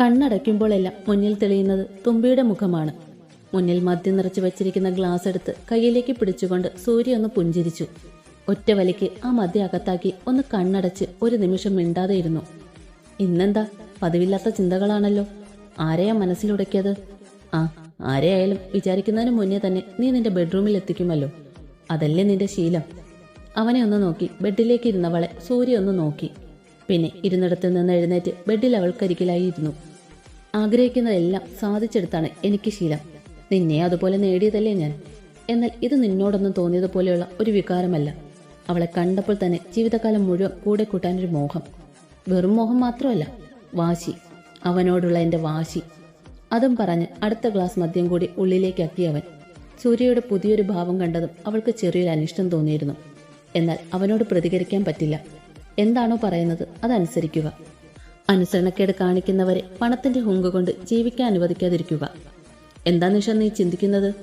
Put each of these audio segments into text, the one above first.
കണ്ണടയ്ക്കുമ്പോഴെല്ലാം മുന്നിൽ തെളിയുന്നത് തുമ്പിയുടെ മുഖമാണ്. മുന്നിൽ മദ്യം നിറച്ചു വച്ചിരിക്കുന്ന ഗ്ലാസ് എടുത്ത് കയ്യിലേക്ക് പിടിച്ചുകൊണ്ട് സൂര്യ ഒന്ന് പുഞ്ചിരിച്ചു. ഒറ്റ വലിക്ക് ആ മദ്യം അകത്താക്കി ഒന്ന് കണ്ണടച്ച് ഒരു നിമിഷം മിണ്ടാതെ ഇരുന്നു ഇന്നെന്താ? പതിവില്ലാത്ത ചിന്തകളാണല്ലോ. ആരെയാ മനസ്സിലുടക്കിയത്? ആ ആരെയായാലും വിചാരിക്കുന്നതിന് മുന്നേ തന്നെ നീ നിന്റെ ബെഡ്റൂമിൽ എത്തിക്കുമല്ലോ. അതല്ലേ നിന്റെ ശീലം? അവനെ ഒന്ന് നോക്കി ബെഡിലേക്ക് ഇരുന്നവളെ സൂര്യ ഒന്ന് നോക്കി. പിന്നെ ഇരുന്നിടത്ത് നിന്ന് എഴുന്നേറ്റ് ബെഡിൽ അവൾക്കരികിലായി ഇരുന്നു. ആഗ്രഹിക്കുന്നതെല്ലാം സാധിച്ചെടുത്താണ് എനിക്ക് ശീലം. നിന്നെ അതുപോലെ നേടിയതല്ലേ ഞാൻ. എന്നാൽ ഇത് നിന്നോടൊന്നും തോന്നിയതുപോലെയുള്ള ഒരു വികാരമല്ല. അവളെ കണ്ടപ്പോൾ തന്നെ ജീവിതകാലം മുഴുവൻ കൂടെ കൂട്ടാനൊരു മോഹം. വെറും മോഹം മാത്രമല്ല വാശി. അവനോടുള്ള എന്റെ വാശി. അതും പറഞ്ഞ് അടുത്ത ഗ്ലാസ് മദ്യം കൂടി ഉള്ളിലേക്കാക്കി അവൻ. സൂര്യയുടെ പുതിയൊരു ഭാവം കണ്ടതും അവൾക്ക് ചെറിയൊരു അനിഷ്ടം തോന്നിയിരുന്നു. എന്നാൽ അവനോട് പ്രതികരിക്കാൻ പറ്റില്ല. എന്താണോ പറയുന്നത് അതനുസരിക്കുക. അനുസരണക്കേട് കാണിക്കുന്നവരെ പണത്തിന്റെ ഹുങ്ക് കൊണ്ട് ജീവിക്കാൻ അനുവദിക്കാതിരിക്കുക. എന്താ നിഷ നീ ചിന്തിക്കുന്നത്?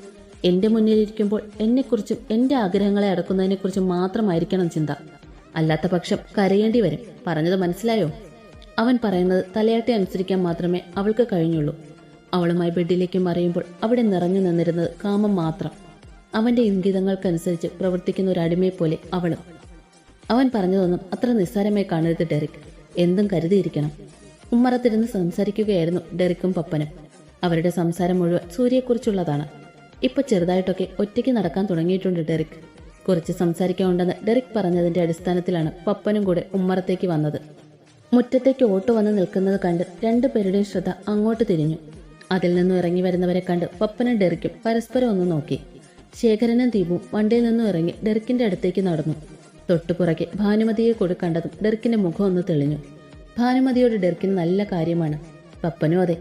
എന്റെ മുന്നിലിരിക്കുമ്പോൾ എന്നെക്കുറിച്ചും എന്റെ ആഗ്രഹങ്ങളെ അടക്കുന്നതിനെക്കുറിച്ചും മാത്രമായിരിക്കണം ചിന്ത. അല്ലാത്ത പക്ഷം കരയേണ്ടി വരും. പറഞ്ഞത് മനസ്സിലായോ? അവൻ പറയുന്നത് തലയാട്ടി അനുസരിക്കാൻ മാത്രമേ അവൾക്ക് കഴിഞ്ഞുള്ളൂ. അവളുമായി ബെഡിലേക്ക് മറിയുമ്പോൾ അവിടെ നിറഞ്ഞു നിന്നിരുന്നത് കാമം മാത്രം. അവന്റെ ഇംഗിതങ്ങൾക്കനുസരിച്ച് പ്രവർത്തിക്കുന്ന ഒരു അടിമയെ പോലെ അവളും. അവൻ പറഞ്ഞതൊന്നും അത്ര നിസ്സാരമായി കാണരുത് ഡെറിക്. എന്തും കരുതിയിരിക്കണം. ഉമ്മറത്തിരുന്ന് സംസാരിക്കുകയായിരുന്നു ഡെറിക്കും പപ്പനും. അവരുടെ സംസാരം മുഴുവൻ സൂര്യയെക്കുറിച്ചുള്ളതാണ്. ഇപ്പൊ ചെറുതായിട്ടൊക്കെ ഒറ്റയ്ക്ക് നടക്കാൻ തുടങ്ങിയിട്ടുണ്ട് ഡെറിക്. കുറച്ച് സംസാരിക്കാനുണ്ടെന്ന് ഡെറിക് പറഞ്ഞതിന്റെ അടിസ്ഥാനത്തിലാണ് പപ്പനും കൂടെ ഉമ്മറത്തേക്ക് വന്നത്. മുറ്റത്തേക്ക് ഓട്ടോ വന്ന് നിൽക്കുന്നത് കണ്ട് രണ്ടുപേരുടെയും ശ്രദ്ധ അങ്ങോട്ട് തിരിഞ്ഞു. അതിൽ നിന്നും ഇറങ്ങി വരുന്നവരെ കണ്ട് പപ്പനും ഡെറിക്കും പരസ്പരം ഒന്ന് നോക്കി. ശേഖരനും ദീപും വണ്ടിയിൽ നിന്നും ഇറങ്ങി ഡെറിക്കിന്റെ അടുത്തേക്ക് നടന്നു. തൊട്ടുപുറകെ ഭാനുമതിയെ കൂടെ കണ്ടതും ഡെർക്കിന്റെ മുഖം ഒന്ന് തെളിഞ്ഞു. ഭാനുമതിയോട് ഡെർക്കിന് നല്ല കാര്യമാണ്. പപ്പനും അതെ.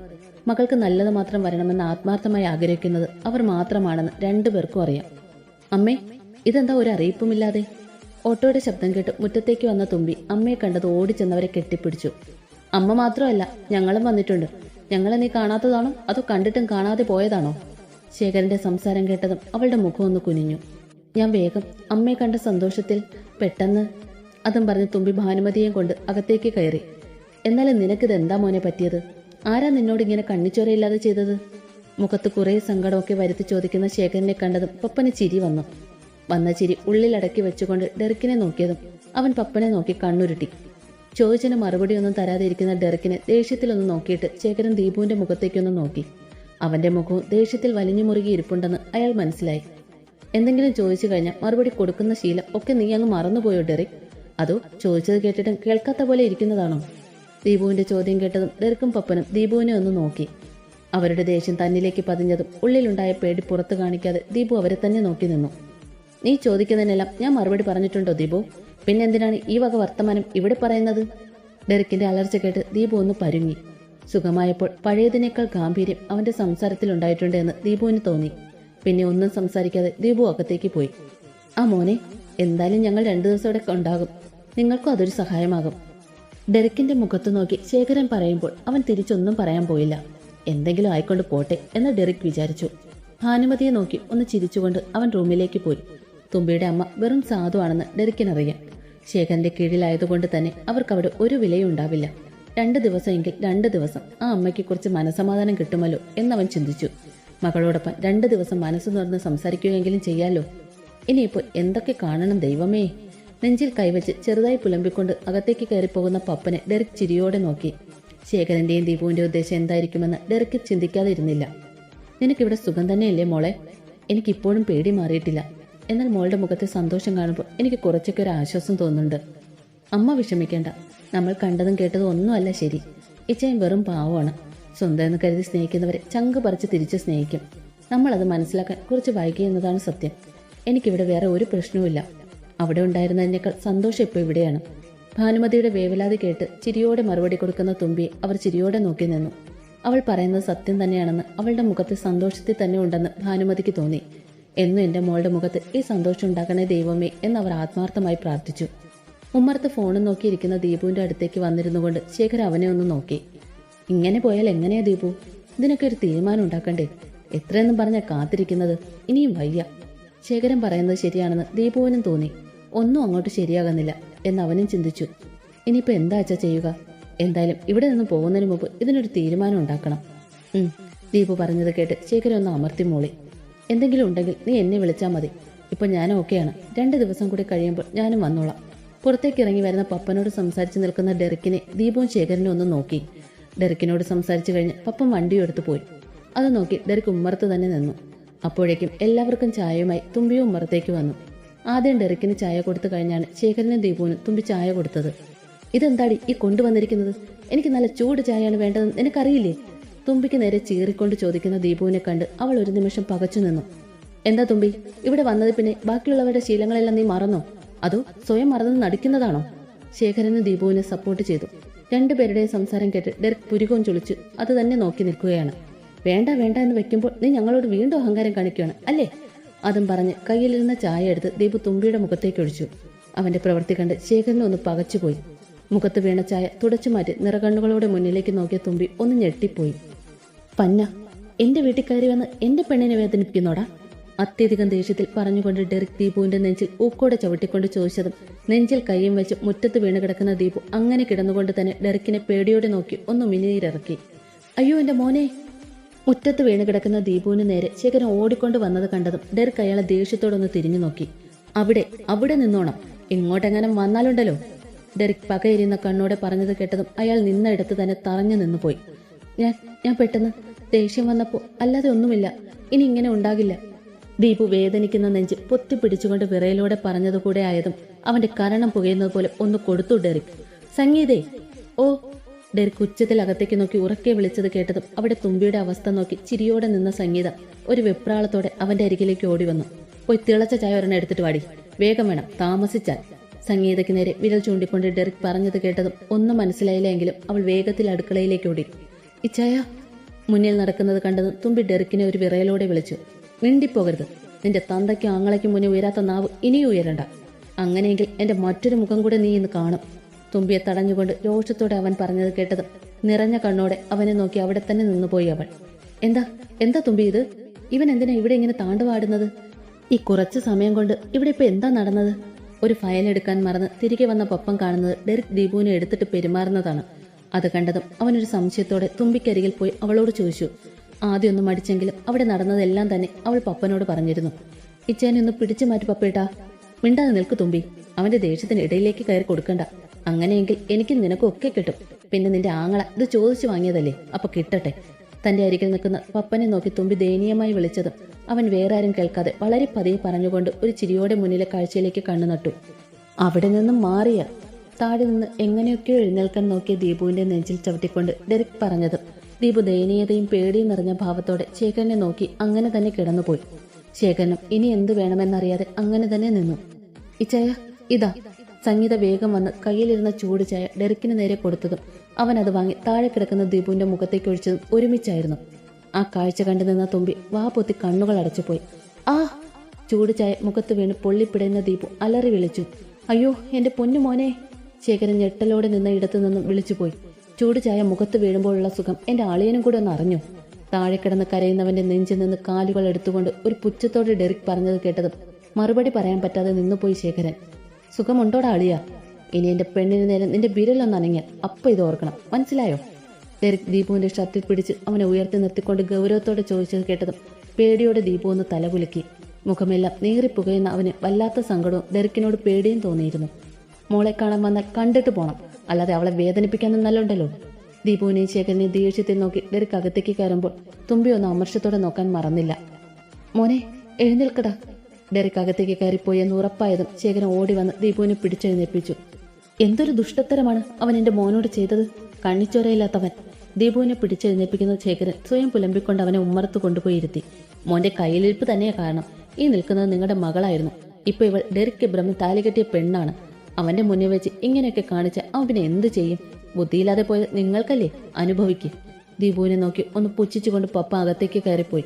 മകൾക്ക് നല്ലത് മാത്രം വരണമെന്ന് ആത്മാർത്ഥമായി ആഗ്രഹിക്കുന്നത് അവർ മാത്രമാണെന്ന് രണ്ടുപേർക്കും അറിയാം. അമ്മേ ഇതെന്താ ഒരു അറിയിപ്പുമില്ലാതെ? ഓട്ടോയുടെ ശബ്ദം കേട്ട് മുറ്റത്തേക്ക് വന്ന തുമ്പി അമ്മയെ കണ്ടത് ഓടിച്ചെന്നവരെ കെട്ടിപ്പിടിച്ചു. അമ്മ മാത്രമല്ല ഞങ്ങളും വന്നിട്ടുണ്ട്. ഞങ്ങളെ നീ കാണാത്തതാണോ? അതോ കണ്ടിട്ടും കാണാതെ പോയതാണോ? ശേഖരന്റെ സംസാരം കേട്ടതും അവളുടെ മുഖം ഒന്ന് കുനിഞ്ഞു. ഞാൻ വേഗം അമ്മയെ കണ്ട സന്തോഷത്തിൽ പെട്ടെന്ന് അതും പറഞ്ഞ് തുമ്പി ഭാനുമതിയെയും കൊണ്ട് അകത്തേക്ക് കയറി. എന്നാലും നിനക്കിത് എന്താ മോനെ പറ്റിയത്? ആരാ നിന്നോട് ഇങ്ങനെ കണ്ണിച്ചോരയില്ലാതെ ചെയ്തത്? മുഖത്ത് കുറേ സങ്കടമൊക്കെ വരുത്തി ചോദിക്കുന്ന ശേഖരനെ കണ്ടതും പപ്പന് ചിരി വന്നു. വന്ന ചിരി ഉള്ളിലടക്കി വെച്ചുകൊണ്ട് ഡെറിക്കിനെ നോക്കിയതും അവൻ പപ്പനെ നോക്കി കണ്ണുരുട്ടി. ചോദിച്ചതിന് മറുപടിയൊന്നും തരാതെ ഇരിക്കുന്ന ഡെറിക്കിനെ ദേഷ്യത്തിലൊന്ന് നോക്കിയിട്ട് ശേഖരൻ ദീപുവിന്റെ മുഖത്തേക്കൊന്ന് നോക്കി. അവന്റെ മുഖവും ദേഷ്യത്തിൽ വലിഞ്ഞു മുറുകി ഇരിപ്പുണ്ടെന്ന് അയാൾ മനസ്സിലായി. എന്തെങ്കിലും ചോദിച്ചു കഴിഞ്ഞാൽ മറുപടി കൊടുക്കുന്ന ശീലം ഒക്കെ നീ അങ്ങ് മറന്നുപോയോ ഡെറിക്? അതോ ചോദിച്ചത് കേട്ടിട്ടും കേൾക്കാത്ത പോലെ ഇരിക്കുന്നതാണോ? ദീപുവിന്റെ ചോദ്യം കേട്ടതും ഡെറിക്കും പപ്പനും ദീപുവിനെ ഒന്ന് നോക്കി. അവരുടെ ദേഷ്യം തന്നിലേക്ക് പതിഞ്ഞതും ഉള്ളിലുണ്ടായ പേടി പുറത്തു കാണിക്കാതെ ദീപു അവരെ തന്നെ നോക്കി നിന്നു. നീ ചോദിക്കുന്നതിനെല്ലാം ഞാൻ മറുപടി പറഞ്ഞിട്ടുണ്ടോ ദീപു? പിന്നെന്തിനാണ് ഈ വക വർത്തമാനം ഇവിടെ പറയുന്നത്? ഡെറിക്കിന്റെ അലർച്ച കേട്ട് ദീപു ഒന്ന് പരുങ്ങി. സുഖമായപ്പോൾ പഴയതിനേക്കാൾ ഗാംഭീര്യം അവന്റെ സംസാരത്തിൽ ഉണ്ടായിട്ടുണ്ട് എന്ന് ദീപുവിന് തോന്നി. പിന്നെ ഒന്നും സംസാരിക്കാതെ ദീപു അകത്തേക്ക് പോയി. ആ മോനെ എന്തായാലും ഞങ്ങൾ രണ്ടു ദിവസം ഇവിടെ ഉണ്ടാകും. നിങ്ങൾക്കും അതൊരു സഹായമാകും. ഡെറിക്കിന്റെ മുഖത്ത് നോക്കി ശേഖരൻ പറയുമ്പോൾ അവൻ തിരിച്ചൊന്നും പറയാൻ പോയില്ല. എന്തെങ്കിലും ആയിക്കൊണ്ട് പോട്ടെ എന്ന് ഡെറിക് വിചാരിച്ചു. ഭാനുമതിയെ നോക്കി ഒന്ന് ചിരിച്ചുകൊണ്ട് അവൻ റൂമിലേക്ക് പോയി. തുമ്പിയുടെ അമ്മ വെറും സാധുവാണെന്ന് ഡെറിക്കിനറിയാം. ശേഖരന്റെ കീഴിലായതുകൊണ്ട് തന്നെ അവർക്കവിടെ ഒരു വിലയും ഉണ്ടാവില്ല. രണ്ട് ദിവസമെങ്കിൽ രണ്ട് ദിവസം ആ അമ്മയ്ക്ക് കുറച്ച് മനസമാധാനം കിട്ടുമല്ലോ എന്നവൻ ചിന്തിച്ചു. മകളോടൊപ്പം രണ്ട് ദിവസം മനസ്സ് തുറന്ന് സംസാരിക്കുകയെങ്കിലും ചെയ്യാലോ? ഇനിയിപ്പോൾ എന്തൊക്കെ കാണണം ദൈവമേ? നെഞ്ചിൽ കൈവച്ച് ചെറുതായി പുലമ്പിക്കൊണ്ട് അകത്തേക്ക് കയറിപ്പോകുന്ന പപ്പനെ ഡെറിക് ചിരിയോടെ നോക്കി. ശേഖരന്റെയും ദീപുവിന്റെ ഉദ്ദേശം എന്തായിരിക്കുമെന്ന് ഡെറിക്ക് ചിന്തിക്കാതെ ഇരുന്നില്ല നിനക്കിവിടെ സുഖം തന്നെയല്ലേ മോളെ? എനിക്കിപ്പോഴും പേടി മാറിയിട്ടില്ല. എന്നാൽ മോളുടെ മുഖത്തെ സന്തോഷം കാണുമ്പോൾ എനിക്ക് കുറച്ചൊക്കെ ഒരു ആശ്വാസം തോന്നുന്നുണ്ട്. അമ്മ വിഷമിക്കേണ്ട. നമ്മൾ കണ്ടതും കേട്ടതും ഒന്നുമല്ല ശരി. ഇച്ചയും വെറും പാവമാണ്. സ്വന്തം എന്ന് കരുതി സ്നേഹിക്കുന്നവരെ ചങ്ക് പറിച്ച് തിരിച്ച് സ്നേഹിക്കും. നമ്മളത് മനസ്സിലാക്കാൻ കുറച്ച് വൈകി എന്നതാണ് സത്യം. എനിക്കിവിടെ വേറെ ഒരു പ്രശ്നവുമില്ല. അവിടെ ഉണ്ടായിരുന്നതിനേക്കാൾ സന്തോഷം ഇപ്പോൾ ഇവിടെയാണ്. ഭാനുമതിയുടെ വേവലാതി കേട്ട് ചിരിയോടെ മറുപടി കൊടുക്കുന്ന തുമ്പിയെ അവർ ചിരിയോടെ നോക്കി നിന്നു. അവൾ പറയുന്നത് സത്യം തന്നെയാണെന്ന് അവളുടെ മുഖത്ത് സന്തോഷത്തിൽ തന്നെ ഉണ്ടെന്ന് ഭാനുമതിക്ക് തോന്നി. എന്നും എന്റെ മോളുടെ മുഖത്ത് ഈ സന്തോഷം ഉണ്ടാക്കണേ ദൈവമേ എന്ന് അവർ ആത്മാർത്ഥമായി പ്രാർത്ഥിച്ചു. ഉമ്മർത്ത് ഫോണും നോക്കിയിരിക്കുന്ന ദീപുവിന്റെ അടുത്തേക്ക് വന്നിരുന്നുകൊണ്ട് ശേഖർ അവനെ ഒന്ന് നോക്കി. ഇങ്ങനെ പോയാൽ എങ്ങനെയാ ദീപു? ഇതിനൊക്കെ ഒരു തീരുമാനം ഉണ്ടാക്കണ്ടേ? എത്രയെന്നും പറഞ്ഞ കാത്തിരിക്കുന്നത് ഇനിയും വയ്യ. ശേഖരൻ പറയുന്നത് ശരിയാണെന്ന് ദീപുവിനും തോന്നി. ഒന്നും അങ്ങോട്ട് ശരിയാകുന്നില്ല എന്ന് അവനും ചിന്തിച്ചു. ഇനിയിപ്പോ എന്താ അച്ഛ ചെയ്യുക? എന്തായാലും ഇവിടെ നിന്ന് പോകുന്നതിന് മുമ്പ് ഇതിനൊരു തീരുമാനം ഉണ്ടാക്കണം. ദീപു പറഞ്ഞത് കേട്ട് ശേഖരൻ ഒന്ന് അമർത്തി മൂളി. എന്തെങ്കിലും ഉണ്ടെങ്കിൽ നീ എന്നെ വിളിച്ചാൽ മതി. ഇപ്പൊ ഞാൻ ഓക്കെയാണ്. രണ്ട് ദിവസം കൂടി കഴിയുമ്പോൾ ഞാനും വന്നോളാം. പുറത്തേക്ക് ഇറങ്ങി വരുന്ന പപ്പനോട് സംസാരിച്ച് നിൽക്കുന്ന ഡെറിക്കിനെ ദീപവും ശേഖരനും ഒന്ന് നോക്കി. ഡെറിക്കിനോട് സംസാരിച്ചു കഴിഞ്ഞ് പപ്പൻ വണ്ടിയും എടുത്തു പോയി. അത് നോക്കി ഡെറിക്ക് ഉമ്മറത്ത് തന്നെ നിന്നു. അപ്പോഴേക്കും എല്ലാവർക്കും ചായയുമായി തുമ്പിയും ഉമ്മറത്തേക്ക് വന്നു. ആദ്യം ഡെറിക്കിന് ചായ കൊടുത്തു കഴിഞ്ഞാണ് ശേഖരനും ദീപുവിനും തുമ്പി ചായ കൊടുത്തത്. ഇതെന്താടി ഈ കൊണ്ടുവന്നിരിക്കുന്നത്? എനിക്ക് നല്ല ചൂട് ചായയാണ് വേണ്ടതെന്ന് നിനക്കറിയില്ലേ? തുമ്പിക്ക് നേരെ ചീറിക്കൊണ്ട് ചോദിക്കുന്ന ദീപുവിനെ കണ്ട് അവൾ ഒരു നിമിഷം പകച്ചു നിന്നു. എന്താ തുമ്പി? ഇവിടെ വന്നത് പിന്നെ ബാക്കിയുള്ളവരുടെ ശീലങ്ങളെല്ലാം നീ മറന്നോ? അതോ സ്വയം മറന്ന് നടിക്കുന്നതാണോ? ശേഖരന് ദീപുവിനെ സപ്പോർട്ട് ചെയ്തു. രണ്ടുപേരുടെയും സംസാരം കേട്ട് ഡെറിക് പുരികവും ചൊളിച്ചു അത് തന്നെ നോക്കി നിൽക്കുകയാണ്. വേണ്ട വേണ്ട എന്ന് വെക്കുമ്പോൾ നീ ഞങ്ങളോട് വീണ്ടും അഹങ്കാരം കാണിക്കുകയാണ് അല്ലേ? അതും പറഞ്ഞ് കയ്യിലിരുന്ന ചായ എടുത്ത് ദീപു തുമ്പിയുടെ മുഖത്തേക്ക് ഒഴിച്ചു. അവന്റെ പ്രവൃത്തി കണ്ട് ശേഖരനെ ഒന്ന് പകച്ചുപോയി. മുഖത്ത് വീണ ചായ തുടച്ചു മാറ്റി നിറകണ്ണുകളോടെ മുന്നിലേക്ക് നോക്കിയ തുമ്പി ഒന്ന് ഞെട്ടിപ്പോയി. പന്ന എന്റെ വീട്ടിൽ കയറി വന്ന് എന്റെ പെണ്ണിനെ വേദനിപ്പിക്കുന്നോടാ? അത്യധികം ദേഷ്യത്തിൽ പറഞ്ഞുകൊണ്ട് ഡെറിക് ദീപുവിന്റെ നെഞ്ചിൽ ഊക്കോടെ ചവിട്ടിക്കൊണ്ട് ചോദിച്ചതും നെഞ്ചിൽ കൈയും വെച്ച് മുറ്റത്ത് വീണ് കിടക്കുന്ന ദീപു അങ്ങനെ കിടന്നുകൊണ്ട് തന്നെ ഡെറിക്കിനെ പേടിയോടെ നോക്കി ഒന്ന് മിനിയിലിറക്കി അയ്യോ എന്റെ മോനെ. മുറ്റത്ത് വീണ് കിടക്കുന്ന ദീപുവിന് നേരെ ശേഖരൻ ഓടിക്കൊണ്ട് വന്നത് കണ്ടതും ഡെറിക് അയാളെ ദേഷ്യത്തോടൊന്ന് തിരിഞ്ഞു നോക്കി. അവിടെ അവിടെ നിന്നോണം. ഇങ്ങോട്ടെങ്ങനെ വന്നാലുണ്ടല്ലോ. ഡെറിക് പകയിരുന്ന കണ്ണോടെ പറഞ്ഞത് കേട്ടതും അയാൾ നിന്ന ഇടത്ത് തന്നെ തറഞ്ഞു നിന്നുപോയി. ഞാൻ ഞാൻ പെട്ടെന്ന് ദേഷ്യം വന്നപ്പോൾ അല്ലാതെ ഒന്നുമില്ല. ഇനി ഇങ്ങനെ ഉണ്ടാകില്ല. ദീപു വേദനിക്കുന്ന നെഞ്ച് പൊത്തിപ്പിടിച്ചുകൊണ്ട് വിറയിലൂടെ പറഞ്ഞതുകൂടെ ആയതും അവന്റെ കരണം പുകയുന്നത് പോലെ ഒന്ന് കൊടുത്തു ഡെറിക്. സംഗീതേ. ഓ. ഡെറിക് ഉച്ചത്തിൽ അകത്തേക്ക് നോക്കി ഉറക്കെ വിളിച്ചത് കേട്ടതും അവിടെ തുമ്പിയുടെ അവസ്ഥ നോക്കി ചിരിയോടെ നിന്ന സംഗീത ഒരു വെപ്രാളത്തോടെ അവന്റെ അരികിലേക്ക് ഓടി വന്നു. പോയി തിളച്ച ചായ ഒരെണ്ണം എടുത്തിട്ട് വാടി. വേഗം വേണം. താമസിച്ചാൽ. സംഗീതയ്ക്ക് നേരെ വിരൽ ചൂണ്ടിക്കൊണ്ട് ഡെറിക് പറഞ്ഞത് കേട്ടതും ഒന്നും മനസ്സിലായില്ല എങ്കിലും അവൾ വേഗത്തിൽ അടുക്കളയിലേക്ക് ഓടി. ഇച്ചായ. മുന്നിൽ നടക്കുന്നത് കണ്ടതും തുമ്പി ഡെറിക്കിനെ ഒരു വിറയലോടെ വിളിച്ചു. മിണ്ടിപ്പോകരുത്. നിന്റെ തന്തയ്ക്കും ആങ്ങളയ്ക്കും മുന്നേ ഉയരാത്ത നാവ് ഇനിയും ഉയരണ്ട. അങ്ങനെയെങ്കിൽ എന്റെ മറ്റൊരു മുഖം കൂടെ നീ ഇന്ന് കാണും. തുമ്പിയെ തടഞ്ഞുകൊണ്ട് രോഷത്തോടെ അവൻ പറഞ്ഞത് കേട്ടത് നിറഞ്ഞ കണ്ണോടെ അവനെ നോക്കി അവിടെ തന്നെ നിന്നുപോയി അവൾ. എന്താ? എന്താ തുമ്പി ഇത്? ഇവൻ എന്തിനാ ഇവിടെ ഇങ്ങനെ താണ്ടുവാടുന്നത് ഈ കുറച്ച് സമയം കൊണ്ട് ഇവിടെ ഇപ്പൊ എന്താ നടന്നത്? ഒരു ഫയൽ എടുക്കാൻ മറന്ന് തിരികെ വന്ന പപ്പം കാണുന്നത് ഡെറിക് ദീപുവിനെ എടുത്തിട്ട് പെരുമാറുന്നതാണ്. അത് കണ്ടതും അവനൊരു സംശയത്തോടെ തുമ്പിക്കരികിൽ പോയി അവളോട് ചോദിച്ചു ആദ്യമൊന്നും മടിച്ചെങ്കിലും അവിടെ നടന്നതെല്ലാം തന്നെ അവൾ പപ്പനോട് പറഞ്ഞിരുന്നു. ഇച്ചേനെ ഒന്ന് പിടിച്ചു മാറ്റി പപ്പേട്ടാ. മിണ്ടാതെ നിൽക്കു തുമ്പി. അവന്റെ ദേഷ്യത്തിന് ഇടയിലേക്ക് കയറി കൊടുക്കണ്ട. അങ്ങനെയെങ്കിൽ എനിക്ക് നിനക്കും ഒക്കെ കിട്ടും. പിന്നെ നിന്റെ ആങ്ങള ഇത് ചോദിച്ചു വാങ്ങിയതല്ലേ? അപ്പൊ കിട്ടട്ടെ. തന്റെ അരികിൽ നിൽക്കുന്ന പപ്പനെ നോക്കി തുമ്പി ദയനീയമായി വിളിച്ചതും അവൻ വേറെ ആരും കേൾക്കാതെ വളരെ പതിയെ പറഞ്ഞുകൊണ്ട് ഒരു ചിരിയോടെ മുന്നിലെ കാഴ്ചയിലേക്ക് കണ്ണു നട്ടു. അവിടെ നിന്നും മാറിയ താഴെ നിന്ന് എങ്ങനെയൊക്കെയോ എഴുന്നേൽക്കാൻ നോക്കിയ ദീപുവിന്റെ നെഞ്ചിൽ ചവിട്ടിക്കൊണ്ട് ഡെറിക് പറഞ്ഞത് ദീപു ദയനീയതയും പേടിയും നിറഞ്ഞ ഭാവത്തോടെ ശേഖരനെ നോക്കി അങ്ങനെ തന്നെ കിടന്നുപോയി. ശേഖരനും ഇനി എന്തു വേണമെന്നറിയാതെ അങ്ങനെ തന്നെ നിന്നു. ഇച്ചായ ഇതാ. സംഗീത വേഗം വന്ന് കയ്യിലിരുന്ന ചൂട് ചായ ഡെറിക്കിന് നേരെ കൊടുത്തതും അവൻ അത് വാങ്ങി താഴെ കിടക്കുന്ന ദീപുവിന്റെ മുഖത്തേക്ക് ഒഴിച്ചതും ഒരുമിച്ചായിരുന്നു. ആ കാഴ്ച കണ്ടു നിന്ന തുമ്പി വാ പൊത്തി കണ്ണുകൾ അടച്ചുപോയി. ആ ചൂട് ചായ മുഖത്ത് വീണ് പൊള്ളിപ്പിടയുന്ന ദീപു അലറി വിളിച്ചു. അയ്യോ എന്റെ പൊന്നു മോനെ. ശേഖരൻ ഞെട്ടലോടെ നിന്ന ഇടത്തു നിന്നും വിളിച്ചുപോയി. ചൂട് ചായ മുഖത്ത് വീഴുമ്പോഴുള്ള സുഖം എന്റെ അളിയനും കൂടെ ഒന്ന് അറിഞ്ഞു. താഴെ കിടന്ന് കരയുന്നവന്റെ നെഞ്ചിൽ നിന്ന് കാലുകൾ എടുത്തുകൊണ്ട് ഒരു പുച്ഛത്തോടെ ഡെറിക് പറഞ്ഞത് കേട്ടതും മറുപടി പറയാൻ പറ്റാതെ നിന്നുപോയി ശേഖരൻ. സുഖമുണ്ടോടാ അളിയ? ഇനി എന്റെ പെണ്ണിന് നേരം നിന്റെ വിരലൊന്ന് അനങ്ങിയാൽ അപ്പൊ ഇത് ഓർക്കണം. മനസ്സിലായോ? ഡെറിക് ദീപുവിന്റെ ഷർട്ടിൽ പിടിച്ച് അവനെ ഉയർത്തി നിർത്തിക്കൊണ്ട് ഗൗരവത്തോടെ ചോദിച്ചത് കേട്ടതും പേടിയോടെ ദീപു ഒന്ന് തലകുലുക്കി. മുഖമെല്ലാം നീറിപ്പുകയുന്ന അവന് വല്ലാത്ത സങ്കടവും ഡെറിക്കിനോട് പേടിയും തോന്നിയിരുന്നു. മോളെ കാണാൻ വന്നാൽ കണ്ടിട്ട് പോണം. അല്ലാതെ അവളെ വേദനിപ്പിക്കാനും നല്ലുണ്ടല്ലോ ദീപുവിനെയും ശേഖരനെയും നോക്കി ഡെറിക്ക് അകത്തേക്ക് കയറുമ്പോൾ തുമ്പി ഒന്ന് അമർഷത്തോടെ നോക്കാൻ മറന്നില്ല. മോനെ എഴുന്നേൽക്കടാ. ഡെറിക്ക് അകത്തേക്ക് കയറിപ്പോയി എന്ന് ഉറപ്പായതും ശേഖരൻ ഓടി വന്ന് ദീപുവിനെ പിടിച്ചെഴുന്നേൽപ്പിച്ചു. എന്തൊരു ദുഷ്ടത്തരമാണ് അവൻ എന്റെ മോനോട് ചെയ്തത്. കണ്ണിച്ചോരയില്ലാത്തവൻ. ദീപുവിനെ പിടിച്ചെഴുന്നേൽപ്പിക്കുന്ന ശേഖരൻ സ്വയം പുലമ്പിക്കൊണ്ട് അവനെ ഉമ്മറത്ത് കൊണ്ടുപോയി ഇരുത്തി. മോന്റെ കയ്യിലിരിപ്പ് തന്നെയാ കാരണം. ഈ നിൽക്കുന്നത് നിങ്ങളുടെ മകളായിരുന്നു. ഇപ്പൊ ഇവൾ ഡെറിക് ഇബ്രഹിം താലി കെട്ടിയ പെണ്ണാണ്. അവന്റെ മുന്നിൽ വെച്ച് ഇങ്ങനെയൊക്കെ കാണിച്ച അവൻ പിന്നെ എന്ത് ചെയ്യും? ബുദ്ധിയില്ലാതെ പോയത് നിങ്ങൾക്കല്ലേ അനുഭവിക്കും? ദീപുവിനെ നോക്കി ഒന്ന് പുച്ഛിച്ചുകൊണ്ട് പപ്പ അകത്തേക്ക് കയറിപ്പോയി.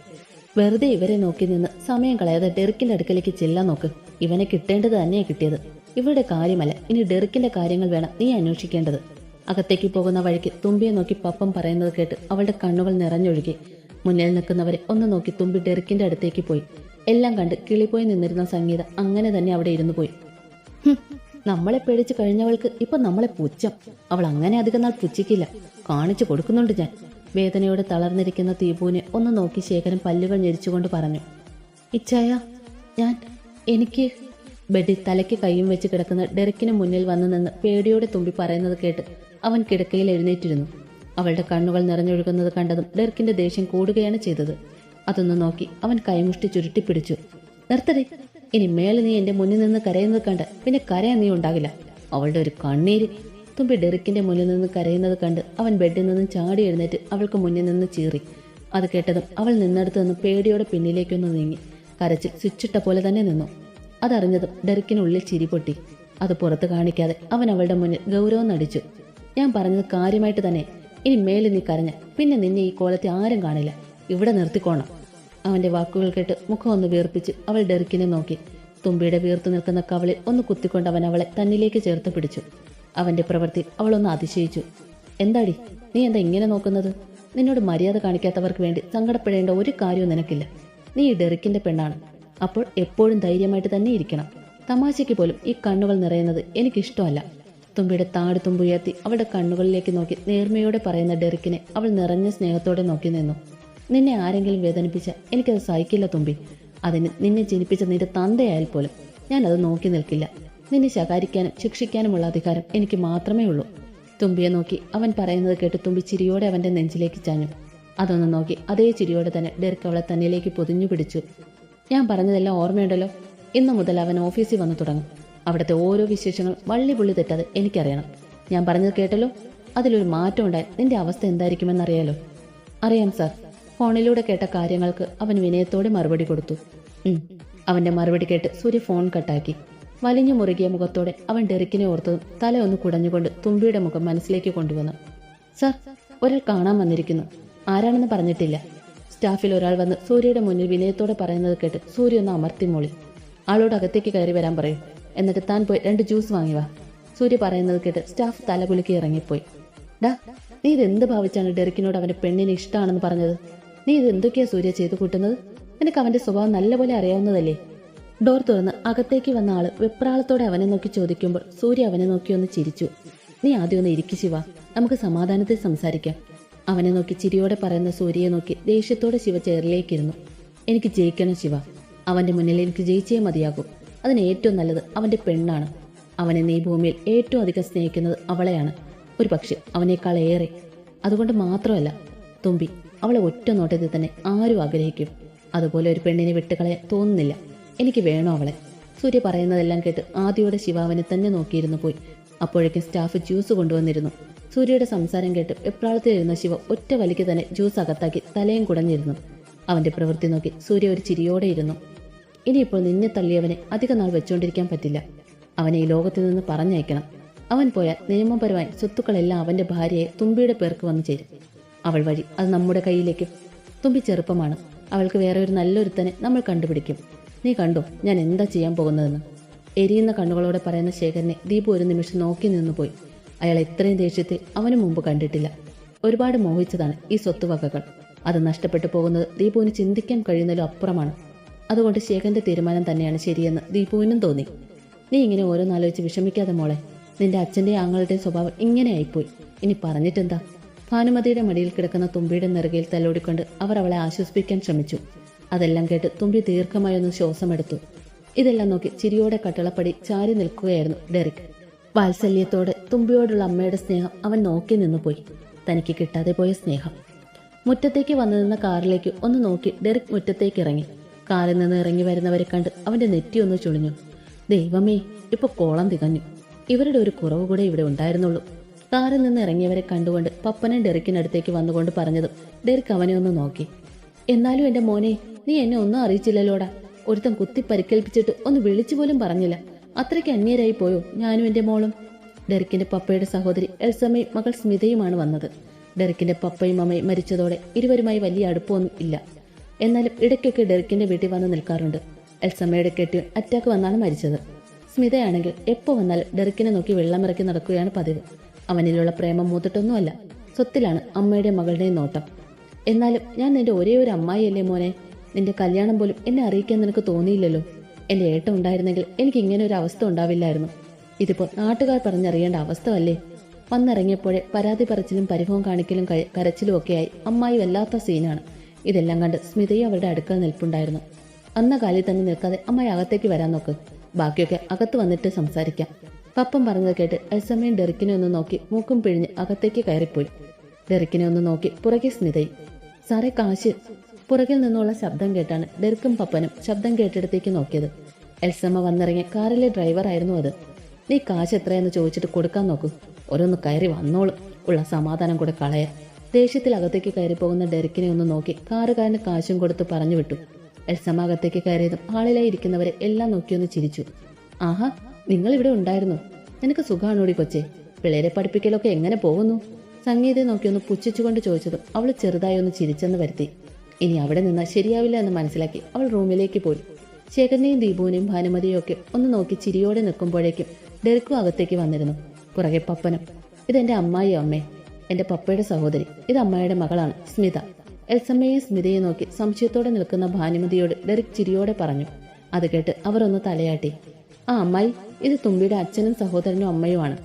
വെറുതെ ഇവരെ നോക്കി നിന്ന് സമയം കളയാതെ ഡെറിക്കിന്റെ അടുക്കലേക്ക് ചെല്ലാൻ നോക്ക്. ഇവനെ കിട്ടേണ്ടത് തന്നെയാ കിട്ടിയത്. ഇവരുടെ കാര്യമല്ല. ഇനി ഡെറിക്കിന്റെ കാര്യങ്ങൾ വേണം നീ അന്വേഷിക്കേണ്ടത്. അകത്തേക്ക് പോകുന്ന വഴിക്ക് തുമ്പിയെ നോക്കി പപ്പം പറയുന്നത് കേട്ട് അവളുടെ കണ്ണുകൾ നിറഞ്ഞൊഴുകി. മുന്നിൽ നിൽക്കുന്നവരെ ഒന്ന് നോക്കി തുമ്പി ഡെറിക്കിന്റെ അടുത്തേക്ക് പോയി. എല്ലാം കണ്ട് കിളിപ്പോയി നിന്നിരുന്ന സംഗീത അങ്ങനെ തന്നെ അവിടെ ഇരുന്നു പോയി. നമ്മളെ പേടിച്ച് കഴിഞ്ഞവൾക്ക് ഇപ്പൊ നമ്മളെ പുച്ഛം. അവൾ അങ്ങനെ അധികം നാൾ പുച്ഛിക്കില്ല. കാണിച്ചു കൊടുക്കുന്നുണ്ട് ഞാൻ. വേദനയോടെ തളർന്നിരിക്കുന്ന ദീപുവിനെ ഒന്ന് നോക്കി ശേഖരൻ പല്ലുകൾ ഞെരിച്ചുകൊണ്ട് പറഞ്ഞു. ഇച്ഛായ ഞാൻ എനിക്ക് ബെഡിൽ തലയ്ക്ക് കൈയും വെച്ച് കിടക്കുന്ന ഡെറക്കിന് മുന്നിൽ വന്നു നിന്ന് പേടിയോടെ തുമ്പി പറയുന്നത് കേട്ട് അവൻ കിടക്കയിൽ എഴുന്നേറ്റിരുന്നു. അവളുടെ കണ്ണുകൾ നിറഞ്ഞൊഴുകുന്നത് കണ്ടതും ഡെറിക്കിന്റെ ദേഷ്യം കൂടുകയാണ് ചെയ്തത്. അതൊന്ന് നോക്കി അവൻ കൈമുഷ്ടി ചുരുട്ടിപ്പിടിച്ചു. നിർത്തടേ ഇനി മേലെ നീ എന്റെ മുന്നിൽ നിന്ന് കരയുന്നത് കണ്ട് പിന്നെ കരയാൻ നീ ഉണ്ടാകില്ല. അവളുടെ ഒരു കണ്ണീര് തുമ്പി ഡെറിക്കിന്റെ മുന്നിൽ നിന്ന് കരയുന്നത് കണ്ട് അവൻ ബെഡിൽ നിന്നും ചാടി എഴുന്നേറ്റ് അവൾക്ക് മുന്നിൽ നിന്ന് ചീറി. അത് കേട്ടതും അവൾ നിന്നെടുത്ത് നിന്ന് പേടിയോടെ പിന്നിലേക്കൊന്ന് നീങ്ങി. കരച്ചിൽ സ്വിച്ചിട്ട പോലെ തന്നെ നിന്നു. അതറിഞ്ഞതും ഡെറിക്കിനുള്ളിൽ ചിരി പൊട്ടി. അത് പുറത്ത് കാണിക്കാതെ അവൻ അവളുടെ മുന്നിൽ ഗൗരവം നടിച്ചു. ഞാൻ പറഞ്ഞത് കാര്യമായിട്ട് തന്നെ. ഇനി മേലെ നീ കരഞ്ഞ പിന്നെ നിന്നെ ഈ കോലത്തെ ആരും കാണില്ല. ഇവിടെ നിർത്തിക്കോണം. അവന്റെ വാക്കുകൾ കേട്ട് മുഖം ഒന്ന് വീർപ്പിച്ച് അവൾ ഡെറിക്കിനെ നോക്കി. തുമ്പിയുടെ വീർത്തു നിൽക്കുന്ന കവളിൽ ഒന്ന് കുത്തിക്കൊണ്ട് അവൻ അവളെ തന്നിലേക്ക് ചേർത്ത് പിടിച്ചു. അവന്റെ പ്രവൃത്തി അവളൊന്ന് അതിശയിച്ചു. എന്താടി? നീ എന്താ ഇങ്ങനെ നോക്കുന്നത്? നിന്നോട് മര്യാദ കാണിക്കാത്തവർക്ക് വേണ്ടി സങ്കടപ്പെടേണ്ട ഒരു കാര്യവും നിനക്കില്ല. നീ ഈ ഡെറിക്കിന്റെ പെണ്ണാണ്. അപ്പോൾ എപ്പോഴും ധൈര്യമായിട്ട് തന്നെ ഇരിക്കണം. തമാശയ്ക്ക് പോലും ഈ കണ്ണുകൾ നിറയുന്നത് എനിക്കിഷ്ടമല്ല. തുമ്പിയുടെ താട് തുമ്പുയർത്തി അവളുടെ കണ്ണുകളിലേക്ക് നോക്കി നേർമയോടെ പറയുന്ന ഡെറിക്കിനെ അവൾ നിറഞ്ഞ സ്നേഹത്തോടെ നോക്കി നിന്നു. നിന്നെ ആരെങ്കിലും വേദനിപ്പിച്ച എനിക്കത് സഹിക്കില്ല തുമ്പി. അതിന് നിന്നെ ജനിപ്പിച്ച നിന്റെ തന്തയായാൽ പോലും ഞാൻ ഞാനത് നോക്കി നിൽക്കില്ല. നിന്നെ ശകാരിക്കാനും ശിക്ഷിക്കാനുമുള്ള അധികാരം എനിക്ക് മാത്രമേ ഉള്ളൂ. തുമ്പിയെ നോക്കി അവൻ പറയുന്നത് കേട്ട് തുമ്പി ചിരിയോടെ അവന്റെ നെഞ്ചിലേക്ക് ചാഞ്ഞു. അതൊന്ന് നോക്കി അതേ ചിരിയോടെ തന്നെ ഡെർക്ക് അവളെ തന്നിലേക്ക് പൊതിഞ്ഞു പിടിച്ചു. ഞാൻ പറഞ്ഞതെല്ലാം ഓർമ്മയുണ്ടല്ലോ? ഇന്നു മുതൽ അവൻ ഓഫീസിൽ വന്നു തുടങ്ങും. അവിടുത്തെ ഓരോ വിശേഷങ്ങൾ വള്ളി പുള്ളി തെറ്റാതെ എനിക്കറിയണം. ഞാൻ പറഞ്ഞത് കേട്ടല്ലോ? അതിലൊരു മാറ്റം ഉണ്ടായി നിന്റെ അവസ്ഥ എന്തായിരിക്കുമെന്നറിയാലോ? അറിയാം സാർ. ഫോണിലൂടെ കേട്ട കാര്യങ്ങൾക്ക് അവൻ വിനയത്തോടെ മറുപടി കൊടുത്തു. അവന്റെ മറുപടി കേട്ട് സൂര്യ ഫോൺ കട്ടാക്കി. വലിഞ്ഞു മുറുകിയ മുഖത്തോടെ അവൻ ഡെറിക്കിനെ ഓർത്തതും തല ഒന്ന് കുടഞ്ഞുകൊണ്ട് തുമ്പിയുടെ മുഖം മനസ്സിലേക്ക് കൊണ്ടുവന്നു. സർ ഒരാൾ കാണാൻ വന്നിരിക്കുന്നു. ആരാണെന്ന് പറഞ്ഞിട്ടില്ല. സ്റ്റാഫിൽ ഒരാൾ വന്ന് സൂര്യയുടെ മുന്നിൽ വിനയത്തോടെ പറയുന്നത് കേട്ട് സൂര്യ ഒന്ന് അമർത്തി മൂളി. ആളോട് അകത്തേക്ക് കയറി വരാൻ പറയും. എന്നിട്ട് താൻ പോയി രണ്ട് ജ്യൂസ് വാങ്ങി വാ. സൂര്യ പറയുന്നത് കേട്ട് സ്റ്റാഫ് തലകുലുക്കി ഇറങ്ങിപ്പോയി. ഡാ നീ ഇതെന്ത് ഭാവിച്ചാണ് ഡെറിക്കിനോട് അവന്റെ പെണ്ണിന് ഇഷ്ടമാണെന്ന് പറഞ്ഞത്? നീ ഇത് എന്തൊക്കെയാ സൂര്യ ചെയ്തു കൂട്ടുന്നത്? നിനക്ക് അവന്റെ സ്വഭാവം നല്ലപോലെ അറിയാവുന്നതല്ലേ? ഡോർ തുറന്ന് അകത്തേക്ക് വന്ന ആൾ വെപ്രാളത്തോടെ അവനെ നോക്കി ചോദിക്കുമ്പോൾ സൂര്യ അവനെ നോക്കി ഒന്ന് ചിരിച്ചു. നീ ആദ്യം ഒന്ന് ഇരിക്കു ശിവ. നമുക്ക് സമാധാനത്തിൽ സംസാരിക്കാം. അവനെ നോക്കി ചിരിയോടെ പറയുന്ന സൂര്യയെ നോക്കി ദേഷ്യത്തോടെ ശിവ ചേറിലേക്കിരുന്നു എനിക്ക് ജയിക്കണം ശിവ. അവന്റെ മുന്നിൽ എനിക്ക് ജയിച്ചേ മതിയാകൂ. അതിന് ഏറ്റവും നല്ലത് അവന്റെ പെണ്ണാണ്. അവനെ നീ ഭൂമിയിൽ ഏറ്റവും അധികം സ്നേഹിക്കുന്നത് അവളെയാണ്. ഒരു പക്ഷെ അവനേക്കാൾ ഏറെ. അതുകൊണ്ട് മാത്രമല്ല തുമ്പി അവളെ ഒറ്റ നോട്ടത്തിൽ തന്നെ ആരും ആഗ്രഹിക്കും. അതുപോലെ ഒരു പെണ്ണിനെ വിട്ടുകളയാൻ തോന്നുന്നില്ല. എനിക്ക് വേണോ അവളെ? സൂര്യ പറയുന്നതെല്ലാം കേട്ട് ആദ്യയുടെ ശിവാവിനെ തന്നെ നോക്കിയിരുന്നു പോയി. അപ്പോഴേക്കും സ്റ്റാഫ് ജ്യൂസ് കൊണ്ടുവന്നിരുന്നു. സൂര്യയുടെ സംസാരം കേട്ട് എപ്രാളത്തിലിരുന്ന ശിവ ഒറ്റ വലിക്ക് തന്നെ ജ്യൂസ് അകത്താക്കി തലയും കുടഞ്ഞിരുന്നു. അവന്റെ പ്രവൃത്തി നോക്കി സൂര്യ ഒരു ചിരിയോടെ ഇരുന്നു. ഇനിയിപ്പോൾ നിന്നെ തള്ളിയവനെ അധിക നാൾ വെച്ചുകൊണ്ടിരിക്കാൻ പറ്റില്ല. അവനെ ഈ ലോകത്തിൽ നിന്ന് പറഞ്ഞയക്കണം. അവൻ പോയാൽ നിയമപരമായി സ്വത്തുക്കളെല്ലാം അവന്റെ ഭാര്യയെ തുമ്പിയുടെ പേർക്ക് വന്നു ചേരും. അവൾ വഴി. അത് നമ്മുടെ കയ്യിലേക്ക് തുമ്പി ചെറുപ്പമാണ്. അവൾക്ക് വേറെ ഒരു നല്ലൊരുത്തനെ നമ്മൾ കണ്ടുപിടിക്കും. നീ കണ്ടോ ഞാൻ എന്താ ചെയ്യാൻ പോകുന്നതെന്ന്? എരിയുന്ന കണ്ണുകളോടെ പറയുന്ന ശേഖരനെ ദീപു ഒരു നിമിഷം നോക്കി നിന്നുപോയി അയാൾ ഇത്രയും ദേഷ്യത്തെ അവന് മുമ്പ് കണ്ടിട്ടില്ല. ഒരുപാട് മോഹിച്ചതാണ് ഈ സ്വത്തുവകകൾ അത് നഷ്ടപ്പെട്ടു പോകുന്നത് ദീപുവിന് ചിന്തിക്കാൻ കഴിയുന്നതിലും അപ്പുറമാണ്. അതുകൊണ്ട് ശേഖരന്റെ തീരുമാനം തന്നെയാണ് ശരിയെന്ന് ദീപുവിനും തോന്നി. നീ ഇങ്ങനെ ഓരോന്നാലോചിച്ച് വിഷമിക്കാതെ മോളെ. നിന്റെ അച്ഛന്റെയും ആങ്ങളുടെയും സ്വഭാവം ഇങ്ങനെ ആയിപ്പോയി ഇനി പറഞ്ഞിട്ടെന്താ? ഭാനുമതിയുടെ മടിയിൽ കിടക്കുന്ന തുമ്പിയുടെ നെറുകയിൽ തലോടിക്കൊണ്ട് അവർ അവളെ ആശ്വസിപ്പിക്കാൻ ശ്രമിച്ചു. അതെല്ലാം കേട്ട് തുമ്പി ദീർഘമായി ഒന്ന് ശ്വാസമെടുത്തു ഇതെല്ലാം നോക്കി ചിരിയോടെ കട്ടളപ്പടി ചാരി നിൽക്കുകയായിരുന്നു ഡെറിക്. വാത്സല്യത്തോടെ തുമ്പിയോടുള്ള അമ്മയുടെ സ്നേഹം അവൻ നോക്കി നിന്നുപോയി. തനിക്ക് കിട്ടാതെ പോയ സ്നേഹം. മുറ്റത്തേക്ക് വന്നു നിന്ന കാറിലേക്ക് ഒന്ന് നോക്കി ഡെറിക് മുറ്റത്തേക്ക് ഇറങ്ങി. കാറിൽ നിന്ന് ഇറങ്ങി വരുന്നവരെ കണ്ട് അവന്റെ നെറ്റി ഒന്ന് ചുളിഞ്ഞു. ദൈവമേ ഇപ്പൊ കോളം തികഞ്ഞു. ഇവരുടെ ഒരു കുറവ് കൂടെ ഇവിടെ ഉണ്ടായിരുന്നുള്ളൂ. കാറിൽ നിന്ന് ഇറങ്ങിയവരെ കണ്ടുകൊണ്ട് പപ്പനൻ ഡെറിക്കിനടുത്തേക്ക് വന്നുകൊണ്ട് പറഞ്ഞതും ഡെറിക് അവനെ ഒന്ന് നോക്കി. എന്നാലും എന്റെ മോനെ നീ എന്നെ ഒന്നും അറിയിച്ചില്ലല്ലോടാ. ഒരുത്തൻ കുത്തി പരിക്കേൽപ്പിച്ചിട്ട് ഒന്ന് വിളിച്ചു പോലും പറഞ്ഞില്ല. അത്രയ്ക്ക് അന്യരായി പോയോ ഞാനും എന്റെ മോളും? ഡെറിക്കിന്റെ പപ്പയുടെ സഹോദരി എൽസമ്മയും മകൾ സ്മിതയുമാണ് വന്നത്. ഡെറിക്കിന്റെ പപ്പയും അമ്മയും മരിച്ചതോടെ ഇരുവരുമായി വലിയ അടുപ്പമൊന്നും ഇല്ല. എന്നാലും ഇടയ്ക്കൊക്കെ ഡെറിക്കിന്റെ വീട്ടിൽ വന്ന് നിൽക്കാറുണ്ട്. എൽസമ്മയുടെ കെട്ടി അറ്റാക്ക് വന്നാണ് മരിച്ചത്. സ്മിതയാണെങ്കിൽ എപ്പോ വന്നാലും ഡെറിക്കിനെ നോക്കി വെള്ളമിറക്കി നടക്കുകയാണ് പതിവ്. അവനിലുള്ള പ്രേമം മൂത്തിട്ടൊന്നുമല്ല. സ്വത്തിലാണ് അമ്മയുടെ മകളുടെ നോട്ടം. എന്നാലും ഞാൻ നിന്റെ ഒരേ ഒരു അമ്മായിയല്ലേ മോനെ? നിന്റെ കല്യാണം പോലും എന്നെ അറിയിക്കാൻ നിനക്ക് തോന്നിയില്ലല്ലോ. എന്റെ ഏട്ടം ഉണ്ടായിരുന്നെങ്കിൽ എനിക്ക് ഇങ്ങനെ ഒരു അവസ്ഥ ഉണ്ടാവില്ലായിരുന്നു. ഇതിപ്പോൾ നാട്ടുകാർ പറഞ്ഞറിയേണ്ട അവസ്ഥ അല്ലേ വന്നിറങ്ങിയപ്പോഴേ പരാതി പറച്ചിലും പരിഭവം കാണിക്കലും കരച്ചിലും ഒക്കെയായി അമ്മായി വല്ലാത്ത സീനാണ്. ഇതെല്ലാം കണ്ട് സ്മിതയും അവരുടെ അടുക്കൽ നിൽപ്പുണ്ടായിരുന്നു. അന്ന കാലിൽ തന്നെ നിൽക്കാതെ അമ്മായി അകത്തേക്ക് വരാൻ നോക്ക്. ബാക്കിയൊക്കെ അകത്ത് വന്നിട്ട് സംസാരിക്കാം. പപ്പൻ പറഞ്ഞത് കേട്ട് അസമയം ഡെറിക്കിനെ ഒന്ന് നോക്കി മൂക്കും പിഴിഞ്ഞ് അകത്തേക്ക് കയറിപ്പോയി. ഡെറിക്കിനെ ഒന്ന് നോക്കി പുറകെ സ്മിതയും സാറേ കാശ്. പുറകിൽ നിന്നുള്ള ശബ്ദം കേട്ടാണ് ഡെറിക്കും പപ്പനും ശബ്ദം കേട്ടിടത്തേക്ക് നോക്കിയത്. എൽസമ്മ വന്നിറങ്ങിയ കാറിലെ ഡ്രൈവറായിരുന്നു അത്. നീ കാശ് എത്രയെന്ന് ചോദിച്ചിട്ട് കൊടുക്കാൻ നോക്കൂ. ഓരോന്ന് കയറി വന്നോളും. ഉള്ള സമാധാനം കൂടെ കളയാൻ ദേഷ്യത്തിൽ അകത്തേക്ക് കയറി പോകുന്ന ഡെറിക്കിനെ ഒന്ന് നോക്കി കാറുകാരന് കാശും കൊടുത്ത് പറഞ്ഞു വിട്ടു. എൽസമ്മ അകത്തേക്ക് കയറിയതും ഹാളിലായി ഇരിക്കുന്നവരെ എല്ലാം നോക്കിയൊന്ന് ചിരിച്ചു. ആഹാ നിങ്ങൾ ഇവിടെ ഉണ്ടായിരുന്നു? നിനക്ക് സുഖമാണോടി കൊച്ചേ? പിള്ളേരെ പഠിപ്പിക്കലൊക്കെ എങ്ങനെ പോകുന്നു? സംഗീതയെ നോക്കിയൊന്ന് പുച്ഛിച്ചുകൊണ്ട് ചോദിച്ചതും അവൾ ചെറുതായി ഒന്ന് ചിരിച്ചെന്ന് വരുത്തി. ഇനി അവിടെ നിന്ന് ശരിയാവില്ല എന്ന് മനസ്സിലാക്കി അവൾ റൂമിലേക്ക് പോയി. ശേഖരനെയും ദീപുവിനെയും ഭാനുമതിയും ഒക്കെ ഒന്ന് നോക്കി ചിരിയോടെ നിൽക്കുമ്പോഴേക്കും ഡെറിക്കും അകത്തേക്ക് വന്നിരുന്നു. പുറകെ പപ്പനും ഇതെന്റെ അമ്മായി അമ്മേ? എന്റെ പപ്പയുടെ സഹോദരി ഇത് അമ്മയുടെ മകളാണ് സ്മിത. എൽസമ്മയെയും സ്മിതയെ നോക്കി സംശയത്തോടെ നിൽക്കുന്ന ഭാനുമതിയോട് ഡെറിക് ചിരിയോടെ പറഞ്ഞു. അത് കേട്ട് അവരൊന്ന് തലയാട്ടി. ആ അമ്മായി ഇത് തുമ്പിയുടെ അച്ഛനും സഹോദരനും അമ്മയുമാണ്.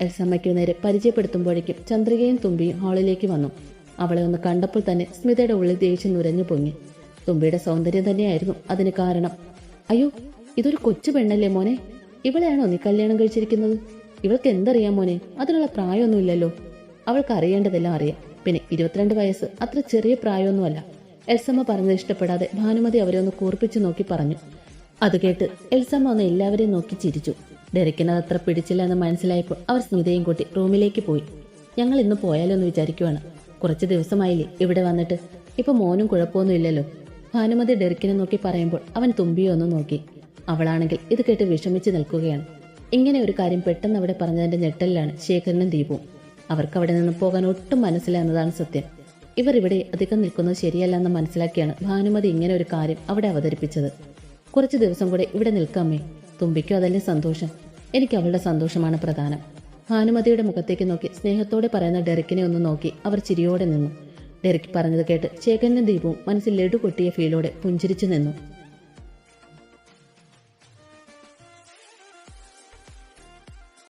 എൽസമ്മയ്ക്ക് നേരെ പരിചയപ്പെടുത്തുമ്പോഴേക്കും ചന്ദ്രികയും തുമ്പിയും ഹാളിലേക്ക് വന്നു. അവളെ ഒന്ന് കണ്ടപ്പോൾ തന്നെ സ്മിതയുടെ ഉള്ളിൽ ദേഷ്യം നുരഞ്ഞു പൊങ്ങി. തുമ്പിയുടെ സൗന്ദര്യം തന്നെയായിരുന്നു അതിന് കാരണം. അയ്യോ ഇതൊരു കൊച്ചു പെണ്ണല്ലേ മോനെ? ഇവളെയാണോ നീ കല്യാണം കഴിച്ചിരിക്കുന്നത്? ഇവൾക്ക് എന്തറിയാം മോനെ? അതിനുള്ള പ്രായമൊന്നുമില്ലല്ലോ. അവൾക്ക് അറിയേണ്ടതെല്ലാം അറിയാം. പിന്നെ ഇരുപത്തിരണ്ട് വയസ്സ് അത്ര ചെറിയ പ്രായമൊന്നുമല്ല. എൽസമ്മ പറഞ്ഞത് ഇഷ്ടപ്പെടാതെ ഭാനുമതി അവരെ ഒന്ന് കൂർപ്പിച്ചു നോക്കി പറഞ്ഞു. അത് കേട്ട് എൽസമ്മ ഒന്ന് എല്ലാവരെയും നോക്കി ചിരിച്ചു. ഡെറിക്കിനത് അത്ര പിടിച്ചില്ല എന്ന് മനസ്സിലായപ്പോൾ അവർ സ്മിതയും കൂട്ടി റൂമിലേക്ക് പോയി. ഞങ്ങൾ ഇന്ന് പോയാലോ എന്ന് വിചാരിക്കുവാണ്. കുറച്ച് ദിവസമായില്ലേ ഇവിടെ വന്നിട്ട്. ഇപ്പൊ മോനും കുഴപ്പമൊന്നും ഇല്ലല്ലോ. ഭാനുമതി ഡെറിക്കിനെ നോക്കി പറയുമ്പോൾ അവൻ തുമ്പിയോ ഒന്ന് നോക്കി. അവളാണെങ്കിൽ ഇത് കേട്ട് വിഷമിച്ച് നിൽക്കുകയാണ്. ഇങ്ങനെ ഒരു കാര്യം പെട്ടെന്ന് അവിടെ പറഞ്ഞതിന്റെ ഞെട്ടലിലാണ് ശേഖരനും ദീപവും. അവർക്ക് അവിടെ നിന്ന് പോകാൻ ഒട്ടും മനസ്സില്ല എന്നതാണ് സത്യം. ഇവർ ഇവിടെ അധികം നിൽക്കുന്നത് ശരിയല്ല എന്ന് മനസ്സിലാക്കിയാണ് ഭാനുമതി ഇങ്ങനെ ഒരു കാര്യം അവിടെ അവതരിപ്പിച്ചത്. കുറച്ച് ദിവസം കൂടെ ഇവിടെ നിൽക്കാമേ തുമ്പിക്കും അതല്ലേ സന്തോഷം. എനിക്ക് അവളുടെ സന്തോഷമാണ് പ്രധാനം. ഭാനുമതിയുടെ മുഖത്തേക്ക് നോക്കി സ്നേഹത്തോടെ പറയുന്ന ഡെറിക്കിനെ ഒന്ന് നോക്കി അവർ ചിരിയോടെ നിന്നു. ഡെറിക് പറഞ്ഞത് കേട്ട് ശേഖരനും ദീപവും മനസ്സിൽ ലഡു കൊട്ടിയ ഫീലോടെ പുഞ്ചിരിച്ചു നിന്നു.